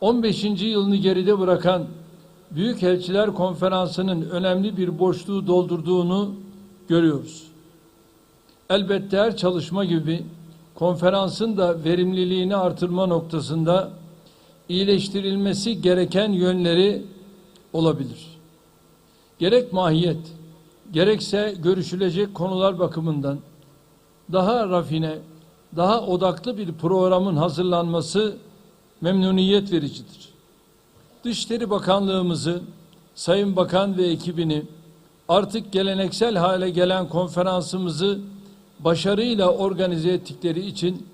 15. yılını geride bırakan Büyükelçiler Konferansı'nın önemli bir boşluğu doldurduğunu görüyoruz. Elbette her çalışma gibi konferansın da verimliliğini artırma noktasında iyileştirilmesi gereken yönleri olabilir. Gerek mahiyet, gerekse görüşülecek konular bakımından daha rafine, daha odaklı bir programın hazırlanması memnuniyet vericidir. Dışişleri Bakanlığımızı, Sayın Bakan ve ekibini artık geleneksel hale gelen konferansımızı başarıyla organize ettikleri için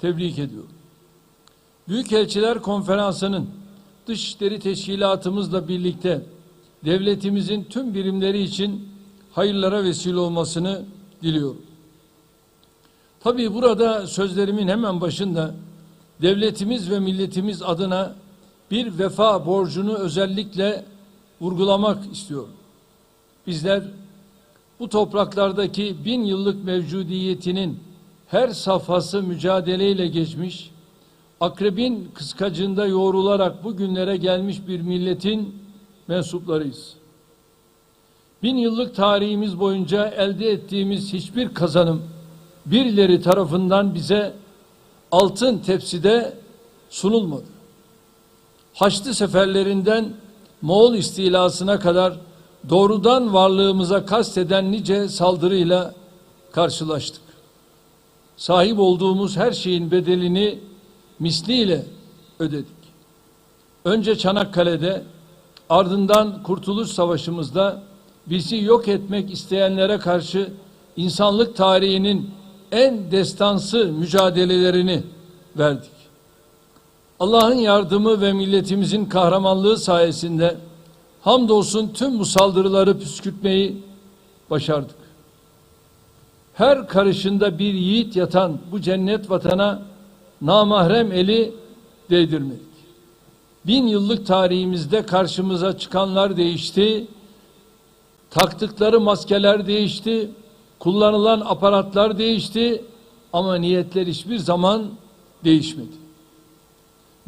tebrik ediyorum. Büyükelçiler Konferansı'nın Dışişleri Teşkilatımızla birlikte devletimizin tüm birimleri için hayırlara vesile olmasını diliyorum. Tabii burada sözlerimin hemen başında devletimiz ve milletimiz adına bir vefa borcunu özellikle vurgulamak istiyorum. Bizler bu topraklardaki bin yıllık mevcudiyetinin her safhası mücadeleyle geçmiş, akrebin kıskacında yoğrularak bugünlere gelmiş bir milletin mensuplarıyız. Bin yıllık tarihimiz boyunca elde ettiğimiz hiçbir kazanım birileri tarafından bize altın tepside sunulmadı. Haçlı seferlerinden Moğol istilasına kadar doğrudan varlığımıza kasteden nice saldırıyla karşılaştık. Sahip olduğumuz her şeyin bedelini misliyle ödedik. Önce Çanakkale'de ardından Kurtuluş Savaşımızda bizi yok etmek isteyenlere karşı insanlık tarihinin en destansı mücadelelerini verdik. Allah'ın yardımı ve milletimizin kahramanlığı sayesinde hamdolsun tüm bu saldırıları püskürtmeyi başardık. Her karışında bir yiğit yatan bu cennet vatana namahrem eli değdirmedik. Bin yıllık tarihimizde karşımıza çıkanlar değişti, taktıkları maskeler değişti, kullanılan aparatlar değişti ama niyetler hiçbir zaman değişmedi.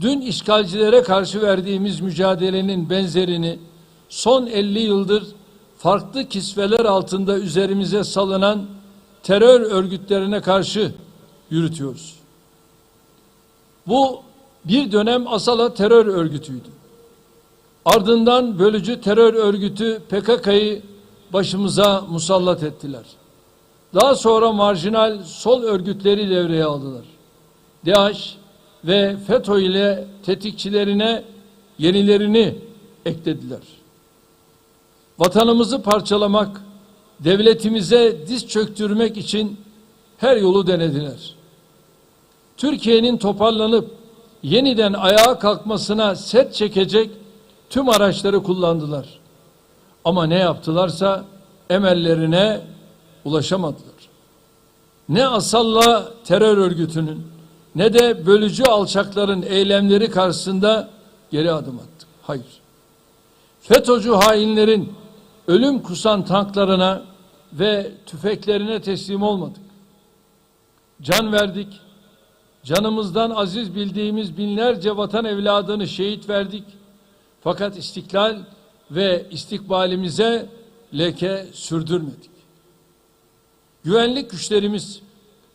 Dün işgalcilere karşı verdiğimiz mücadelenin benzerini son 50 yıldır farklı kisveler altında üzerimize salınan terör örgütlerine karşı yürütüyoruz. Bu bir dönem Asala terör örgütüydü. Ardından bölücü terör örgütü PKK'yı başımıza musallat ettiler. Daha sonra marjinal sol örgütleri devreye aldılar. DAEŞ ve FETÖ ile tetikçilerine yenilerini eklediler. Vatanımızı parçalamak, devletimize diz çöktürmek için her yolu denediler. Türkiye'nin toparlanıp yeniden ayağa kalkmasına set çekecek tüm araçları kullandılar. Ama ne yaptılarsa emellerine ulaşamadılar. Ne Asalla terör örgütünün ne de bölücü alçakların eylemleri karşısında geri adım attık. Hayır. FETÖ'cü hainlerin ölüm kusan tanklarına ve tüfeklerine teslim olmadık. Can verdik. Canımızdan aziz bildiğimiz binlerce vatan evladını şehit verdik. Fakat istiklal ve istikbalimize leke sürdürmedik. Güvenlik güçlerimiz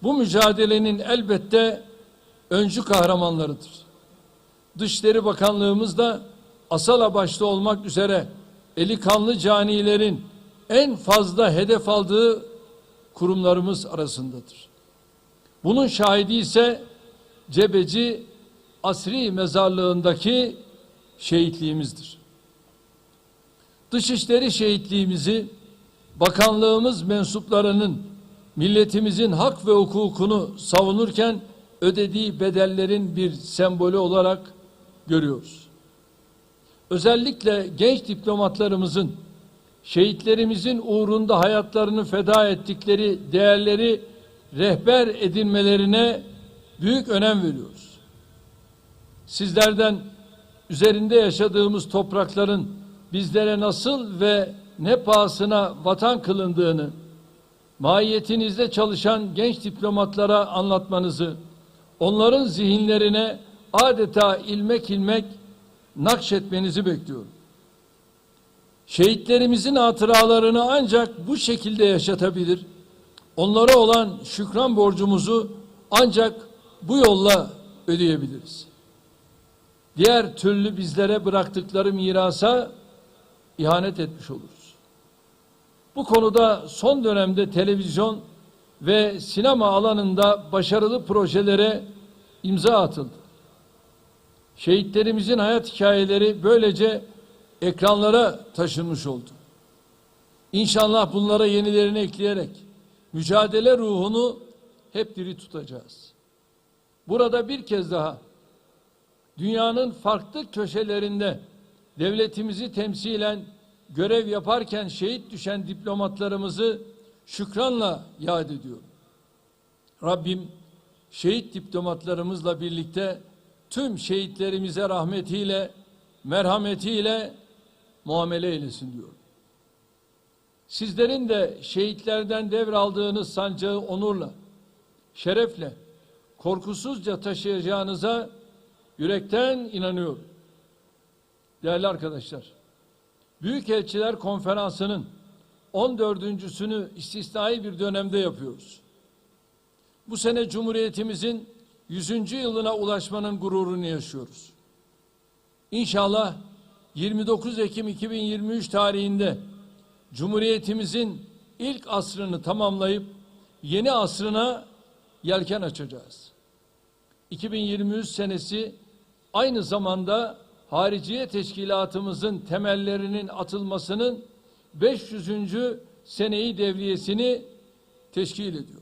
bu mücadelenin elbette öncü kahramanlarıdır. Dışişleri Bakanlığımız da Asala başta olmak üzere eli kanlı canilerin en fazla hedef aldığı kurumlarımız arasındadır. Bunun şahidi ise Cebeci Asri Mezarlığı'ndaki şehitliğimizdir. Dışişleri şehitliğimizi bakanlığımız mensuplarının milletimizin hak ve hukukunu savunurken ödediği bedellerin bir sembolü olarak görüyoruz. Özellikle genç diplomatlarımızın şehitlerimizin uğrunda hayatlarını feda ettikleri değerleri rehber edinmelerine büyük önem veriyoruz. Sizlerden üzerinde yaşadığımız toprakların bizlere nasıl ve ne pahasına vatan kılındığını mahiyetinizde çalışan genç diplomatlara anlatmanızı, onların zihinlerine adeta ilmek ilmek nakşetmenizi bekliyorum. Şehitlerimizin hatıralarını ancak bu şekilde yaşatabilir. Onlara olan şükran borcumuzu ancak bu yolla ödeyebiliriz. Diğer türlü bizlere bıraktıkları mirasa ihanet etmiş oluruz. Bu konuda son dönemde televizyon ve sinema alanında başarılı projelere imza atıldı. Şehitlerimizin hayat hikayeleri böylece ekranlara taşınmış oldu. İnşallah bunlara yenilerini ekleyerek mücadele ruhunu hep diri tutacağız. Burada bir kez daha dünyanın farklı köşelerinde devletimizi temsilen görev yaparken şehit düşen diplomatlarımızı şükranla yad ediyorum. Rabbim şehit diplomatlarımızla birlikte tüm şehitlerimize rahmetiyle, merhametiyle muamele eylesin diyorum. Sizlerin de şehitlerden devraldığınız sancağı onurla, şerefle, korkusuzca taşıyacağınıza yürekten inanıyorum. Değerli arkadaşlar, Büyükelçiler Konferansı'nın 14.sünü istisnai bir dönemde yapıyoruz. Bu sene Cumhuriyetimizin 100. yılına ulaşmanın gururunu yaşıyoruz. İnşallah 29 Ekim 2023 tarihinde Cumhuriyetimizin ilk asrını tamamlayıp yeni asrına yelken açacağız. 2023 senesi aynı zamanda Hariciye Teşkilatımızın temellerinin atılmasının 500. seneyi devriyesini teşkil ediyor.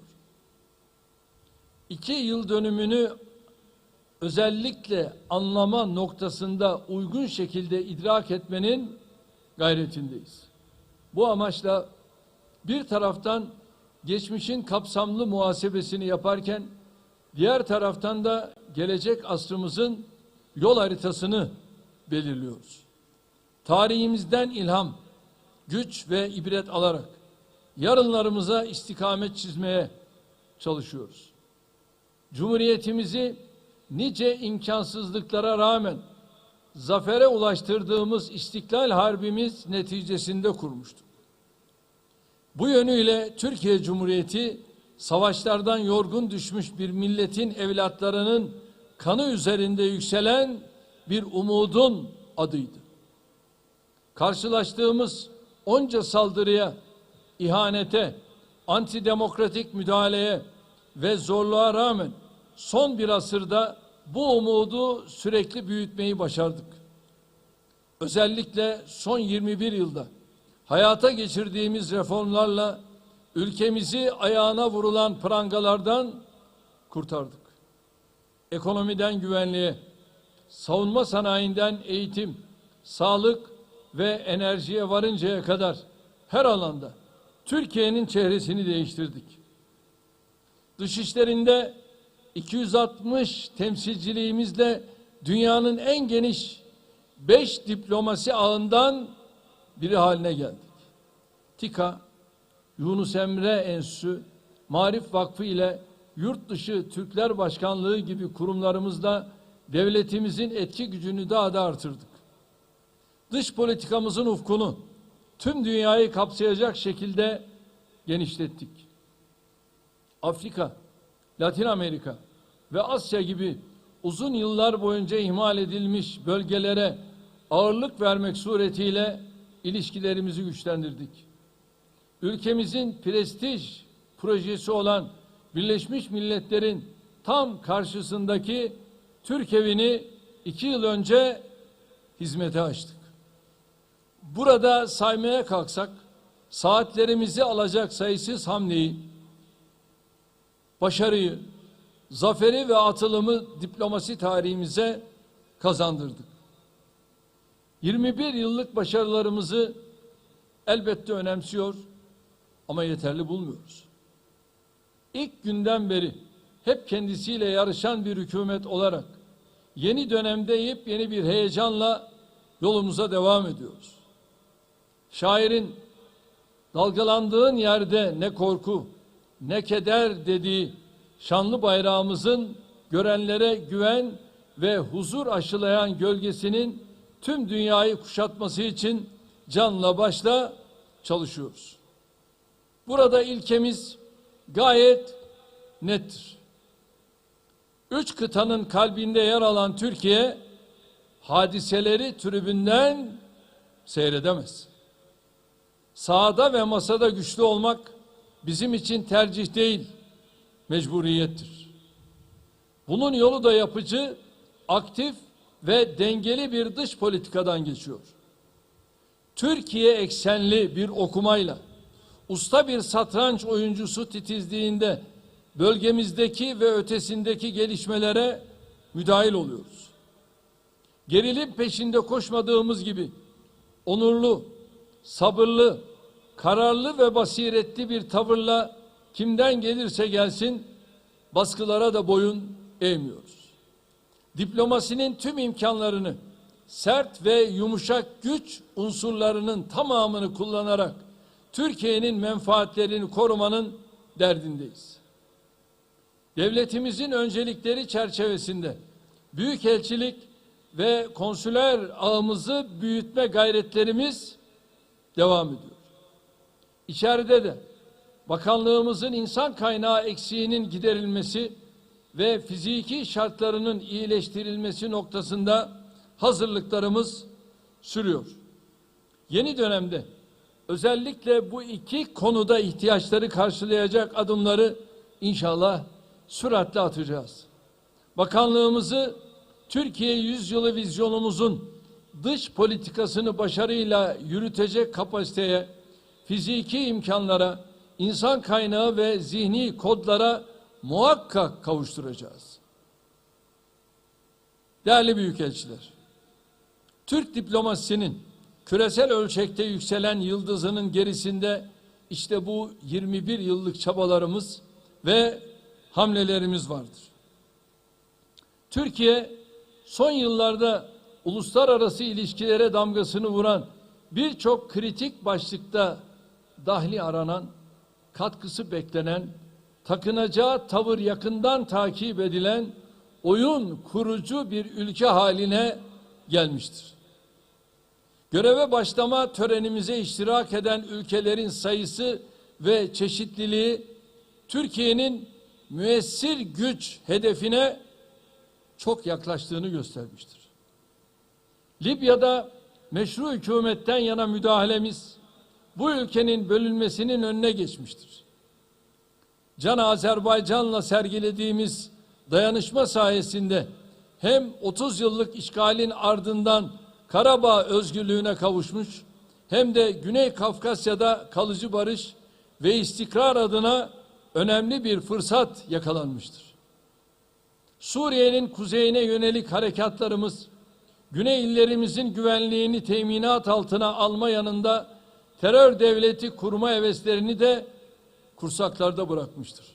İki yıl dönümünü özellikle anlama noktasında uygun şekilde idrak etmenin gayretindeyiz. Bu amaçla bir taraftan geçmişin kapsamlı muhasebesini yaparken diğer taraftan da gelecek asrımızın yol haritasını belirliyoruz. Tarihimizden ilham, güç ve ibret alarak yarınlarımıza istikamet çizmeye çalışıyoruz. Cumhuriyetimizi nice imkansızlıklara rağmen zafere ulaştırdığımız İstiklal Harbimiz neticesinde kurmuştuk. Bu yönüyle Türkiye Cumhuriyeti savaşlardan yorgun düşmüş bir milletin evlatlarının kanı üzerinde yükselen bir umudun adıydı. Karşılaştığımız onca saldırıya, ihanete, antidemokratik müdahaleye ve zorluğa rağmen son bir asırda bu umudu sürekli büyütmeyi başardık. Özellikle son 21 yılda hayata geçirdiğimiz reformlarla ülkemizi ayağına vurulan prangalardan kurtardık. Ekonomiden güvenliğe, savunma sanayinden eğitim, sağlık ve enerjiye varıncaya kadar her alanda Türkiye'nin çehresini değiştirdik. Dışişlerinde 260 temsilciliğimizle dünyanın en geniş 5 diplomasi ağından biri haline geldik. TİKA, Yunus Emre Enstitüsü, Marif Vakfı ile Yurt Dışı Türkler Başkanlığı gibi kurumlarımızda devletimizin etki gücünü daha da artırdık. Dış politikamızın ufkunu tüm dünyayı kapsayacak şekilde genişlettik. Afrika, Latin Amerika ve Asya gibi uzun yıllar boyunca ihmal edilmiş bölgelere ağırlık vermek suretiyle ilişkilerimizi güçlendirdik. Ülkemizin prestij projesi olan Birleşmiş Milletler'in tam karşısındaki Türk evini iki yıl önce hizmete açtık. Burada saymaya kalksak saatlerimizi alacak sayısız hamleyi, başarıyı, zaferi ve atılımı diplomasi tarihimize kazandırdık. 21 yıllık başarılarımızı elbette önemsiyor ama yeterli bulmuyoruz. İlk günden beri hep kendisiyle yarışan bir hükümet olarak yeni dönemde yepyeni bir heyecanla yolumuza devam ediyoruz. Şairin dalgalandığın yerde ne korku ne keder dediği şanlı bayrağımızın görenlere güven ve huzur aşılayan gölgesinin tüm dünyayı kuşatması için canla başla çalışıyoruz. Burada ilkemiz gayet nettir. Üç kıtanın kalbinde yer alan Türkiye hadiseleri tribünden seyredemez. Sahada ve masada güçlü olmak bizim için tercih değil, mecburiyettir. Bunun yolu da yapıcı, aktif ve dengeli bir dış politikadan geçiyor. Türkiye eksenli bir okumayla, usta bir satranç oyuncusu titizliğinde bölgemizdeki ve ötesindeki gelişmelere müdahil oluyoruz. Gerilim peşinde koşmadığımız gibi onurlu, sabırlı, kararlı ve basiretli bir tavırla kimden gelirse gelsin baskılara da boyun eğmiyoruz. Diplomasinin tüm imkanlarını sert ve yumuşak güç unsurlarının tamamını kullanarak Türkiye'nin menfaatlerini korumanın derdindeyiz. Devletimizin öncelikleri çerçevesinde büyükelçilik ve konsüler ağımızı büyütme gayretlerimiz devam ediyor. İçeride de bakanlığımızın insan kaynağı eksiğinin giderilmesi ve fiziki şartlarının iyileştirilmesi noktasında hazırlıklarımız sürüyor. Yeni dönemde özellikle bu iki konuda ihtiyaçları karşılayacak adımları inşallah süratle atacağız. Bakanlığımızı Türkiye yüzyılı vizyonumuzun dış politikasını başarıyla yürütecek kapasiteye, fiziki imkanlara, insan kaynağı ve zihni kodlara muhakkak kavuşturacağız. Değerli büyükelçiler, Türk diplomasisinin küresel ölçekte yükselen yıldızının gerisinde işte bu 21 yıllık çabalarımız ve hamlelerimiz vardır. Türkiye son yıllarda uluslararası ilişkilere damgasını vuran birçok kritik başlıkta dahli aranan, katkısı beklenen, takınacağı tavır yakından takip edilen oyun kurucu bir ülke haline gelmiştir. Göreve başlama törenimize iştirak eden ülkelerin sayısı ve çeşitliliği Türkiye'nin müessir güç hedefine çok yaklaştığını göstermiştir. Libya'da meşru hükümetten yana müdahalemiz bu ülkenin bölünmesinin önüne geçmiştir. Can Azerbaycan'la sergilediğimiz dayanışma sayesinde hem 30 yıllık işgalin ardından Karabağ özgürlüğüne kavuşmuş hem de Güney Kafkasya'da kalıcı barış ve istikrar adına önemli bir fırsat yakalanmıştır. Suriye'nin kuzeyine yönelik harekatlarımız güney illerimizin güvenliğini teminat altına alma yanında terör devleti kurma heveslerini de kursaklarda bırakmıştır.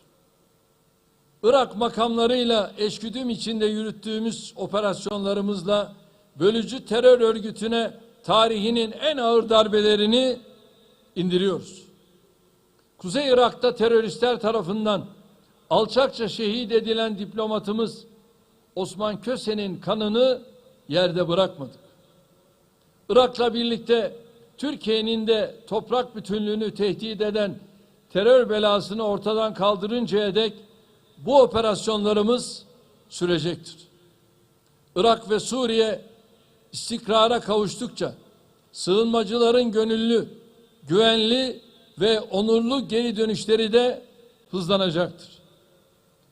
Irak makamlarıyla eşgüdüm içinde yürüttüğümüz operasyonlarımızla bölücü terör örgütüne tarihinin en ağır darbelerini indiriyoruz. Kuzey Irak'ta teröristler tarafından alçakça şehit edilen diplomatımız Osman Köse'nin kanını yerde bırakmadık. Irak'la birlikte Türkiye'nin de toprak bütünlüğünü tehdit eden terör belasını ortadan kaldırıncaya dek bu operasyonlarımız sürecektir. Irak ve Suriye istikrara kavuştukça sığınmacıların gönüllü, güvenli ve onurlu geri dönüşleri de hızlanacaktır.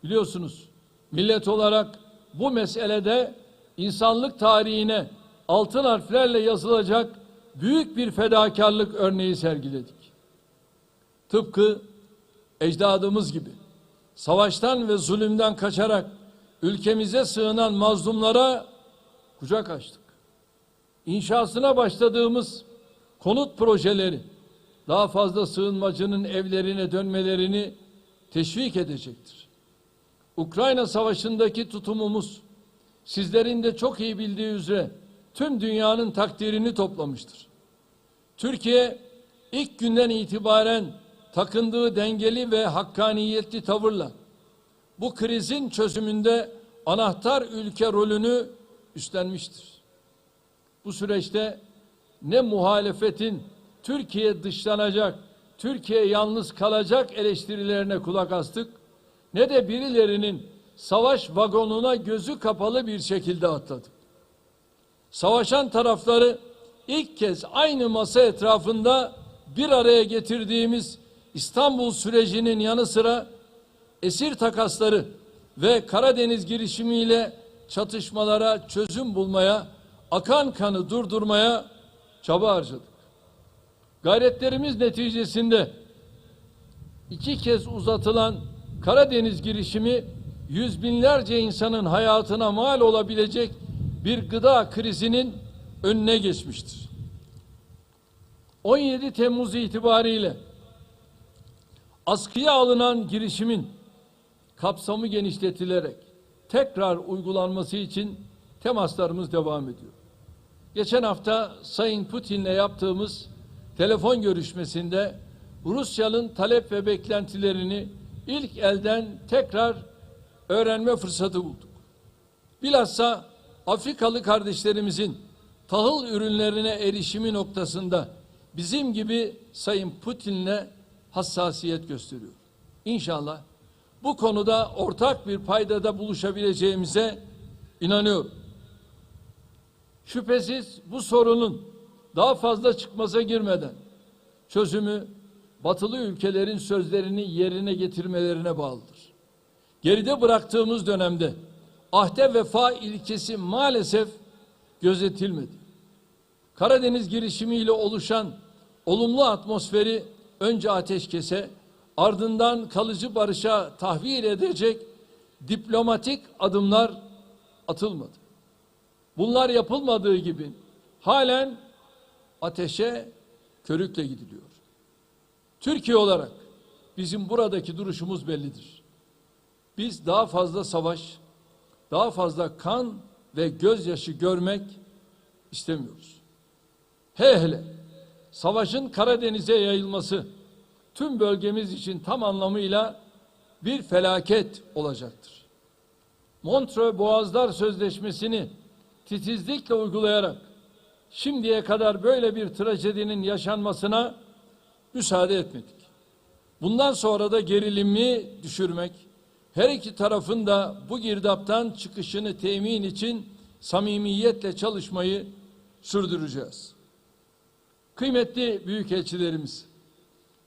Biliyorsunuz millet olarak bu meselede insanlık tarihine altın harflerle yazılacak büyük bir fedakarlık örneği sergiledik. Tıpkı ecdadımız gibi savaştan ve zulümden kaçarak ülkemize sığınan mazlumlara kucak açtık. İnşasına başladığımız konut projeleri daha fazla sığınmacının evlerine dönmelerini teşvik edecektir. Ukrayna Savaşı'ndaki tutumumuz sizlerin de çok iyi bildiği üzere tüm dünyanın takdirini toplamıştır. Türkiye ilk günden itibaren takındığı dengeli ve hakkaniyetli tavırla bu krizin çözümünde anahtar ülke rolünü üstlenmiştir. Bu süreçte ne muhalefetin Türkiye dışlanacak, Türkiye yalnız kalacak eleştirilerine kulak astık ne de birilerinin savaş vagonuna gözü kapalı bir şekilde atladık. Savaşan tarafları ilk kez aynı masa etrafında bir araya getirdiğimiz İstanbul sürecinin yanı sıra esir takasları ve Karadeniz girişimiyle çatışmalara çözüm bulmaya, akan kanı durdurmaya çaba harcadık. Gayretlerimiz neticesinde iki kez uzatılan Karadeniz girişimi yüz binlerce insanın hayatına mal olabilecek bir gıda krizinin önüne geçmiştir. 17 Temmuz itibariyle askıya alınan girişimin kapsamı genişletilerek tekrar uygulanması için temaslarımız devam ediyor. Geçen hafta Sayın Putin'le yaptığımız telefon görüşmesinde Rusya'nın talep ve beklentilerini ilk elden tekrar öğrenme fırsatı bulduk. Bilhassa Afrikalı kardeşlerimizin tahıl ürünlerine erişimi noktasında bizim gibi Sayın Putin'le hassasiyet gösteriyor. İnşallah bu konuda ortak bir paydada buluşabileceğimize inanıyorum. Şüphesiz bu sorunun daha fazla çıkmaza girmeden çözümü batılı ülkelerin sözlerini yerine getirmelerine bağlıdır. Geride bıraktığımız dönemde ahde vefa ilkesi maalesef gözetilmedi. Karadeniz girişimiyle oluşan olumlu atmosferi önce ateşkese ardından kalıcı barışa tahvil edecek diplomatik adımlar atılmadı. Bunlar yapılmadığı gibi halen ateşe körükle gidiliyor. Türkiye olarak bizim buradaki duruşumuz bellidir. Biz daha fazla savaş, daha fazla kan ve gözyaşı görmek istemiyoruz. He hele savaşın Karadeniz'e yayılması tüm bölgemiz için tam anlamıyla bir felaket olacaktır. Montreux Boğazlar Sözleşmesi'ni titizlikle uygulayarak şimdiye kadar böyle bir trajedinin yaşanmasına müsaade etmedik. Bundan sonra da gerilimi düşürmek, her iki tarafın da bu girdaptan çıkışını temin için samimiyetle çalışmayı sürdüreceğiz. Kıymetli büyükelçilerimiz,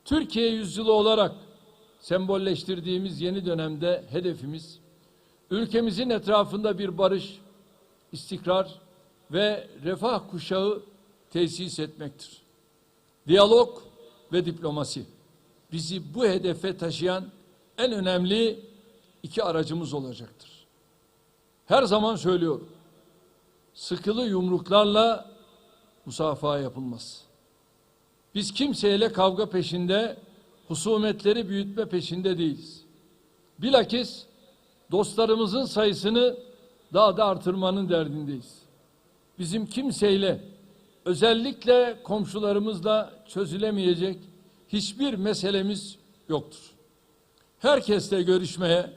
Türkiye yüzyılı olarak sembolleştirdiğimiz yeni dönemde hedefimiz, ülkemizin etrafında bir barış, istikrar ve refah kuşağı tesis etmektir. Diyalog ve diplomasi bizi bu hedefe taşıyan en önemli iki aracımız olacaktır. Her zaman söylüyorum. Sıkılı yumruklarla musafaha yapılmaz. Biz kimseyle kavga peşinde, husumetleri büyütme peşinde değiliz. Bilakis dostlarımızın sayısını daha da artırmanın derdindeyiz. Bizim kimseyle özellikle komşularımızla çözülemeyecek hiçbir meselemiz yoktur. Herkesle görüşmeye,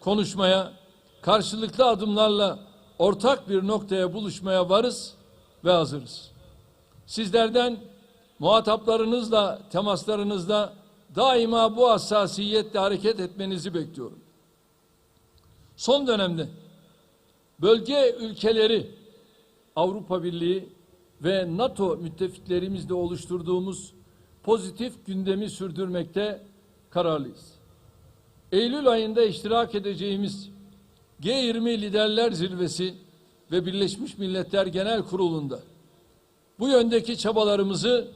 konuşmaya, karşılıklı adımlarla ortak bir noktaya buluşmaya varız ve hazırız. Sizlerden muhataplarınızla, temaslarınızda daima bu hassasiyetle hareket etmenizi bekliyorum. Son dönemde bölge ülkeleri Avrupa Birliği ve NATO müttefiklerimizle oluşturduğumuz pozitif gündemi sürdürmekte kararlıyız. Eylül ayında iştirak edeceğimiz G20 Liderler Zirvesi ve Birleşmiş Milletler Genel Kurulu'nda bu yöndeki çabalarımızı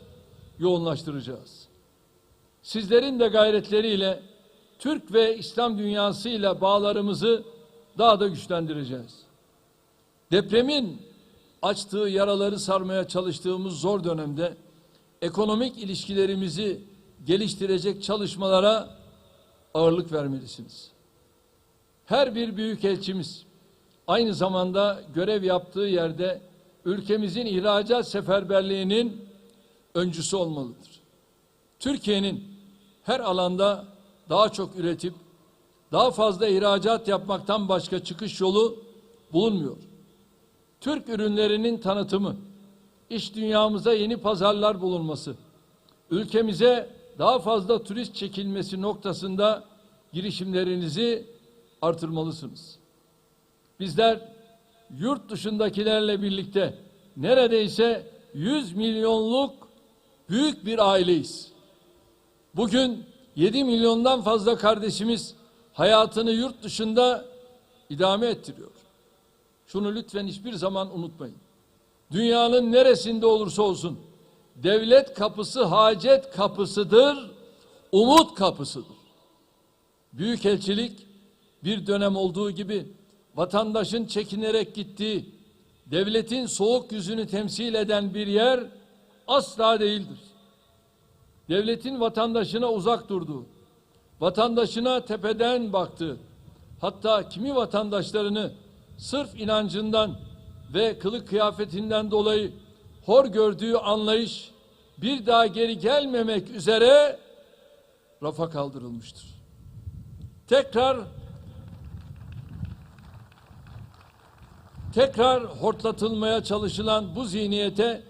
yoğunlaştıracağız. Sizlerin de gayretleriyle Türk ve İslam dünyasıyla bağlarımızı daha da güçlendireceğiz. Depremin açtığı yaraları sarmaya çalıştığımız zor dönemde ekonomik ilişkilerimizi geliştirecek çalışmalara ağırlık vermelisiniz. Her bir büyükelçimiz aynı zamanda görev yaptığı yerde ülkemizin ihracat seferberliğinin öncüsü olmalıdır. Türkiye'nin her alanda daha çok üretip daha fazla ihracat yapmaktan başka çıkış yolu bulunmuyor. Türk ürünlerinin tanıtımı, iş dünyamıza yeni pazarlar bulunması, ülkemize daha fazla turist çekilmesi noktasında girişimlerinizi artırmalısınız. Bizler yurt dışındakilerle birlikte neredeyse 100 milyonluk büyük bir aileyiz. Bugün 7 milyondan fazla kardeşimiz hayatını yurt dışında idame ettiriyor. Şunu lütfen hiçbir zaman unutmayın. Dünyanın neresinde olursa olsun devlet kapısı hacet kapısıdır, umut kapısıdır. Büyükelçilik bir dönem olduğu gibi vatandaşın çekinerek gittiği, devletin soğuk yüzünü temsil eden bir yer asla değildir. Devletin vatandaşına uzak durduğu, vatandaşına tepeden baktığı, hatta kimi vatandaşlarını sırf inancından ve kılık kıyafetinden dolayı hor gördüğü anlayış bir daha geri gelmemek üzere rafa kaldırılmıştır. Tekrar tekrar hortlatılmaya çalışılan bu zihniyete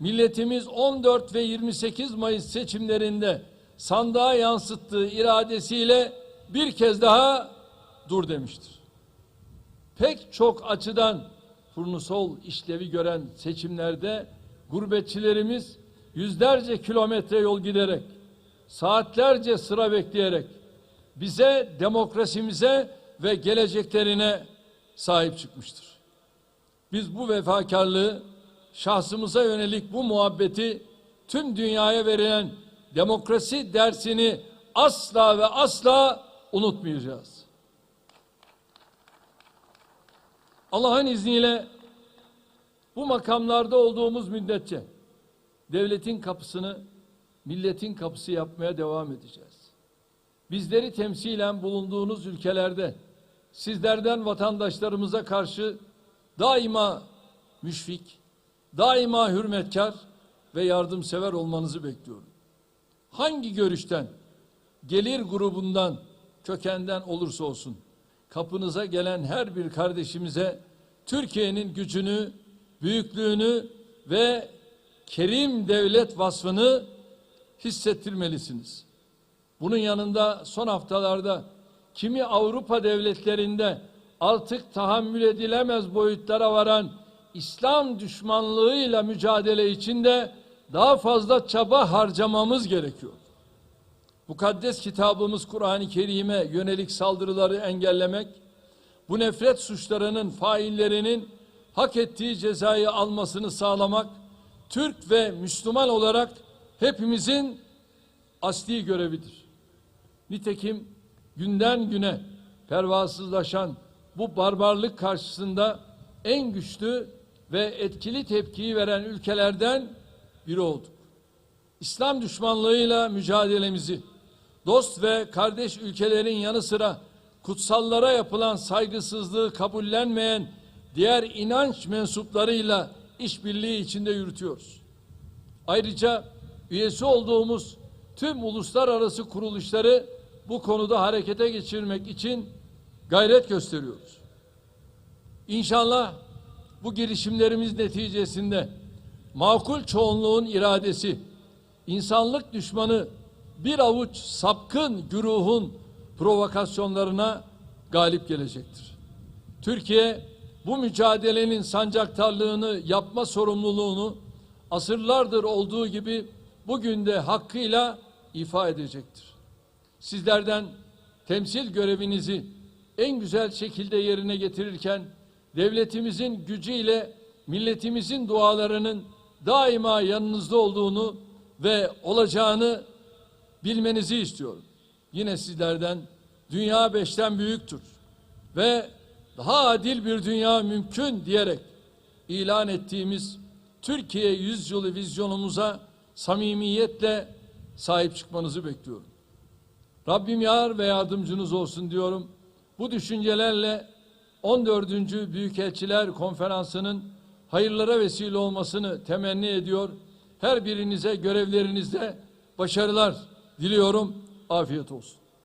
milletimiz 14 ve 28 Mayıs seçimlerinde sandığa yansıttığı iradesiyle bir kez daha dur demiştir. Pek çok açıdan turnusol işlevi gören seçimlerde gurbetçilerimiz yüzlerce kilometre yol giderek, saatlerce sıra bekleyerek bize, demokrasimize ve geleceklerine sahip çıkmıştır. Biz bu vefakarlığı, şahsımıza yönelik bu muhabbeti tüm dünyaya verilen demokrasi dersini asla ve asla unutmayacağız. Allah'ın izniyle bu makamlarda olduğumuz müddetçe devletin kapısını milletin kapısı yapmaya devam edeceğiz. Bizleri temsilen bulunduğunuz ülkelerde sizlerden vatandaşlarımıza karşı daima müşfik, daima hürmetkar ve yardımsever olmanızı bekliyorum. Hangi görüşten, gelir grubundan, kökenden olursa olsun kapınıza gelen her bir kardeşimize Türkiye'nin gücünü, büyüklüğünü ve kerim devlet vasfını hissettirmelisiniz. Bunun yanında son haftalarda kimi Avrupa devletlerinde artık tahammül edilemez boyutlara varan İslam düşmanlığıyla mücadele içinde daha fazla çaba harcamamız gerekiyor. Mukaddes kitabımız Kur'an-ı Kerim'e yönelik saldırıları engellemek, bu nefret suçlarının faillerinin hak ettiği cezayı almasını sağlamak, Türk ve Müslüman olarak hepimizin asli görevidir. Nitekim günden güne pervasızlaşan bu barbarlık karşısında en güçlü ve etkili tepkiyi veren ülkelerden biri olduk. İslam düşmanlığıyla mücadelemizi dost ve kardeş ülkelerin yanı sıra kutsallara yapılan saygısızlığı kabullenmeyen diğer inanç mensuplarıyla işbirliği içinde yürütüyoruz. Ayrıca üyesi olduğumuz tüm uluslararası kuruluşları bu konuda harekete geçirmek için gayret gösteriyoruz. İnşallah bu girişimlerimiz neticesinde makul çoğunluğun iradesi, insanlık düşmanı bir avuç sapkın güruhun provokasyonlarına galip gelecektir. Türkiye bu mücadelenin sancaktarlığını yapma sorumluluğunu asırlardır olduğu gibi bugün de hakkıyla ifa edecektir. Sizlerden temsil görevinizi en güzel şekilde yerine getirirken devletimizin gücüyle milletimizin dualarının daima yanınızda olduğunu ve olacağını bilmenizi istiyorum. Yine sizlerden dünya beşten büyüktür ve daha adil bir dünya mümkün diyerek ilan ettiğimiz Türkiye yüzyılı vizyonumuza samimiyetle sahip çıkmanızı bekliyorum. Rabbim yar ve yardımcınız olsun diyorum. Bu düşüncelerle 14. Büyükelçiler Konferansı'nın hayırlara vesile olmasını temenni ediyor. Her birinize görevlerinizde başarılar diliyorum. Afiyet olsun.